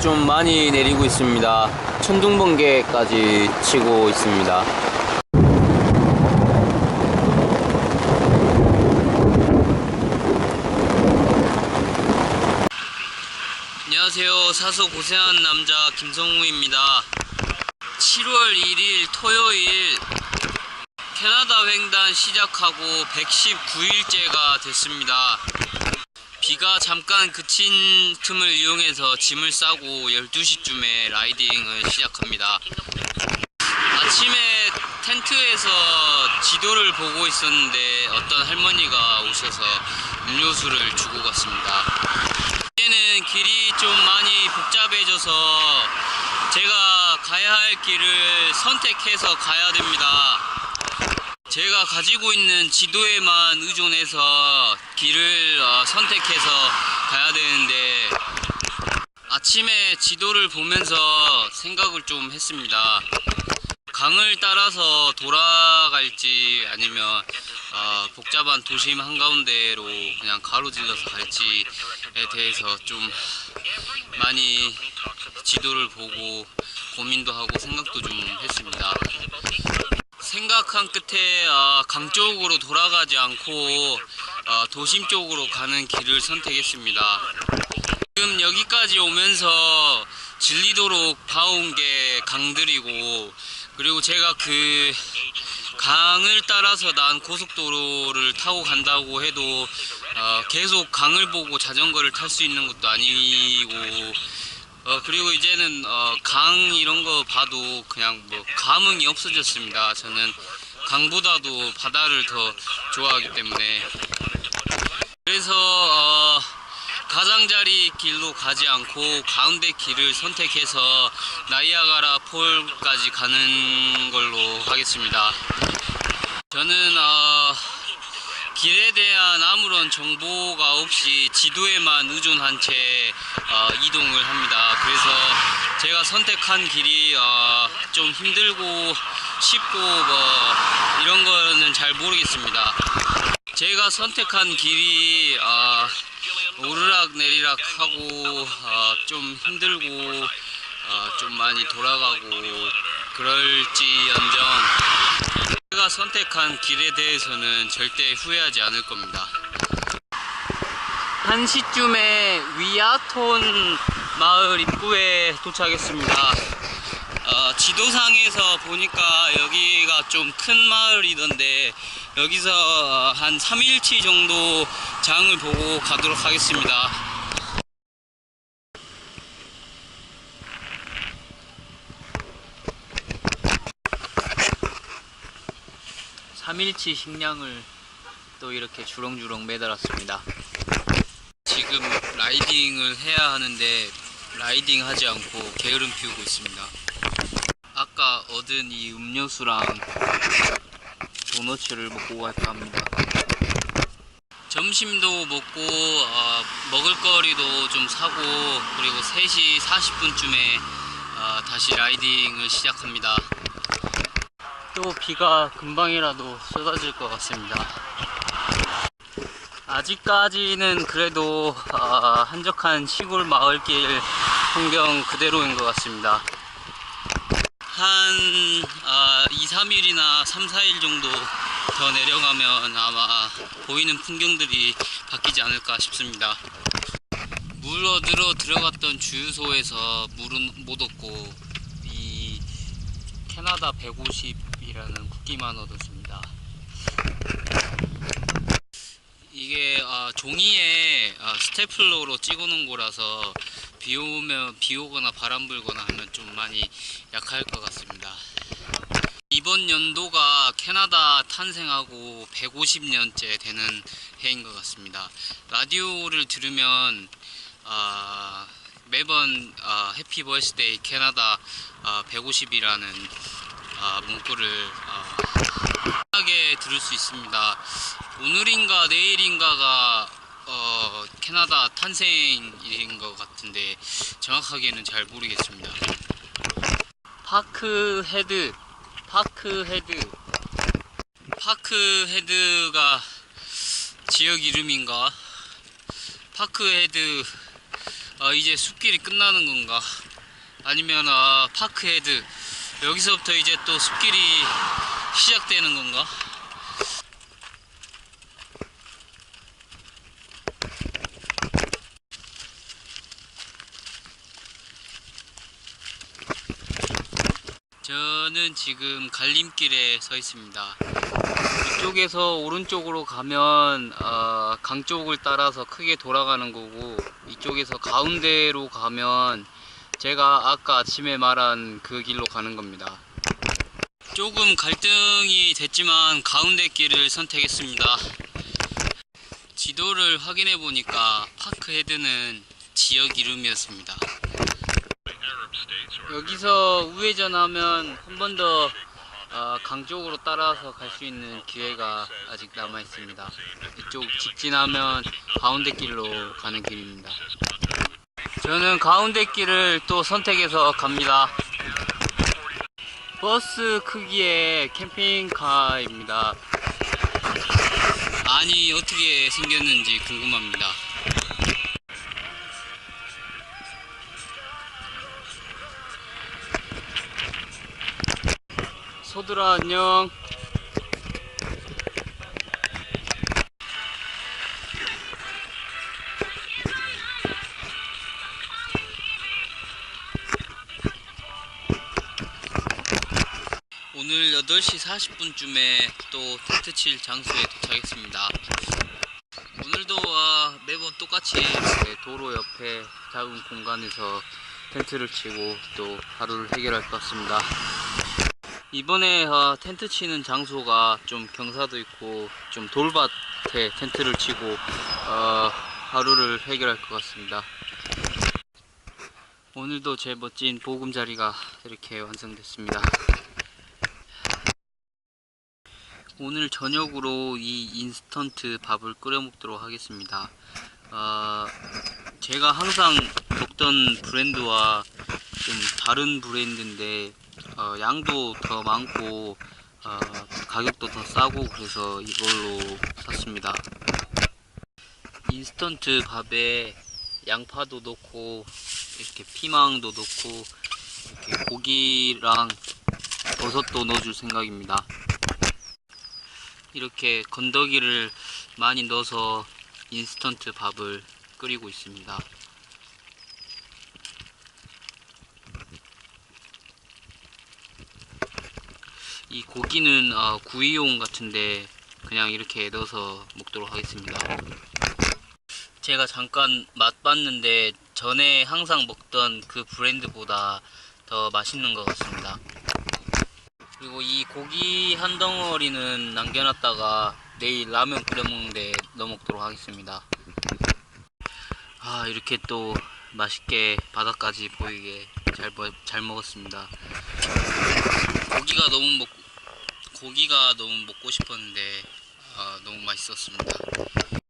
좀 많이 내리고 있습니다. 천둥 번개까지 치고 있습니다. 안녕하세요. 사서 고생한 남자 김성우입니다. 7월 1일 토요일 캐나다 횡단 시작하고 119일째가 됐습니다. 비가 잠깐 그친 틈을 이용해서 짐을 싸고 12시쯤에 라이딩을 시작합니다. 아침에 텐트에서 지도를 보고 있었는데 어떤 할머니가 오셔서 음료수를 주고 갔습니다. 이제는 길이 좀 많이 복잡해져서 제가 가야 할 길을 선택해서 가야 됩니다. 제가 가지고 있는 지도에만 의존해서 길을 어, 선택해서 가야 되는데 아침에 지도를 보면서 생각을 좀 했습니다. 강을 따라서 돌아갈지 아니면 어, 복잡한 도심 한가운데로 그냥 가로질러서 갈지에 대해서 좀 많이 지도를 보고 고민도 하고 생각도 좀 했습니다. 생각한 끝에 어, 강 쪽으로 돌아가지 않고 어, 도심 쪽으로 가는 길을 선택했습니다. 지금 여기까지 오면서 질리도록 봐온 게 강들이고 그리고 제가 그 강을 따라서 난 고속도로를 타고 간다고 해도 어, 계속 강을 보고 자전거를 탈 수 있는 것도 아니고 어, 그리고 이제는 어, 강 이런 거 봐도 그냥 뭐 감흥이 없어졌습니다. 저는 강보다도 바다를 더 좋아하기 때문에 그래서 어, 가장자리 길로 가지 않고 가운데 길을 선택해서 나이아가라 폴까지 가는 걸로 하겠습니다. 저는 어, 길에 대한 아무런 정보가 없이 지도에만 의존한 채 어, 이동을 합니다. 그래서 제가 선택한 길이 어, 좀 힘들고 쉽고 뭐 이런 거는 잘 모르겠습니다. 제가 선택한 길이 어, 오르락 내리락 하고 어, 좀 힘들고 어, 좀 많이 돌아가고 그럴지언정 제가 선택한 길에 대해서는 절대 후회하지 않을 겁니다. 1시쯤에 위아톤 마을 입구에 도착했습니다. 어, 지도상에서 보니까 여기가 좀 큰 마을이던데 여기서 어, 한 3일치 정도 장을 보고 가도록 하겠습니다. 3일치 식량을 또 이렇게 주렁주렁 매달았습니다. 지금 라이딩을 해야 하는데 라이딩 하지 않고 게으름 피우고 있습니다. 아까 얻은 이 음료수랑 도너츠를 먹고 갈까 합니다. 점심도 먹고 어, 먹을거리도 좀 사고 그리고 3시 40분쯤에 어, 다시 라이딩을 시작합니다. 또 비가 금방이라도 쏟아질 것 같습니다. 아직까지는 그래도 어, 한적한 시골 마을길 풍경 그대로인 것 같습니다. 한 어, 2, 3일이나 3, 4일 정도 더 내려가면 아마 보이는 풍경들이 바뀌지 않을까 싶습니다. 물 얻으러 들어갔던 주유소에서 물은 못 얻고 이 캐나다 150이라는 국기만 얻었습니다. 이게 아, 종이에 아, 스테플러로 찍어놓은 거라서 비 오면 비 오거나 바람 불거나 하면 좀 많이 약할 것 같습니다. 이번 연도가 캐나다 탄생하고 150년째 되는 해인 것 같습니다. 라디오를 들으면 아, 매번 아, 해피 버스데이 캐나다 아, 150이라는 아, 문구를 아, 하게 들을 수 있습니다. 오늘인가 내일인가가 어, 캐나다 탄생일인 것 같은데 정확하게는 잘 모르겠습니다. 파크 헤드, 파크 헤드, 파크 헤드가 지역 이름인가? 파크 헤드 아 이제 숲길이 끝나는 건가? 아니면 아 파크헤드. 여기서부터 이제 또 숲길이 시작되는 건가 저는 지금 갈림길에 서 있습니다. 이쪽에서 오른쪽으로 가면 어, 강 쪽을 따라서 크게 돌아가는 거고 이쪽에서 가운데로 가면 제가 아까 아침에 말한 그 길로 가는 겁니다. 조금 갈등이 됐지만 가운데 길을 선택했습니다. 지도를 확인해 보니까 파크 헤드는 지역 이름이었습니다. 여기서 우회전하면 한 번더 어, 강 쪽으로 따라서 갈 수 있는 기회가 아직 남아 있습니다. 이쪽 직진하면 가운데 길로 가는 길입니다. 저는 가운데 길을 또 선택해서 갑니다. 버스 크기의 캠핑카입니다. 아니 어떻게 생겼는지 궁금합니다. 소들아 안녕. 오늘 8시 40분쯤에 또 텐트 칠 장소에 도착했습니다. 오늘도 아, 매번 똑같이 도로 옆에 작은 공간에서 텐트를 치고 또 하루를 해결할 것 같습니다. 이번에 아, 텐트 치는 장소가 좀 경사도 있고 좀 돌밭에 텐트를 치고 어, 하루를 해결할 것 같습니다. 오늘도 제 멋진 보금자리가 이렇게 완성됐습니다. 오늘 저녁으로 이 인스턴트 밥을 끓여 먹도록 하겠습니다. 어, 제가 항상 먹던 브랜드와 좀 다른 브랜드인데 어, 양도 더 많고 어, 가격도 더 싸고 그래서 이걸로 샀습니다. 인스턴트 밥에 양파도 넣고 이렇게 피망도 넣고 이렇게 고기랑 버섯도 넣어줄 생각입니다. 이렇게 건더기를 많이 넣어서 인스턴트 밥을 끓이고 있습니다. 이 고기는 어, 구이용 같은데 그냥 이렇게 넣어서 먹도록 하겠습니다. 제가 잠깐 맛봤는데 전에 항상 먹던 그 브랜드보다 더 맛있는 것 같습니다. 그리고 이 고기 한 덩어리는 남겨놨다가 내일 라면 끓여 먹는데 넣어 먹도록 하겠습니다. 아 이렇게 또 맛있게 바닥까지 보이게 잘, 먹- 잘 먹었습니다. 고기가 너무 먹 고기가 너무 먹고 싶었는데 아, 너무 맛있었습니다.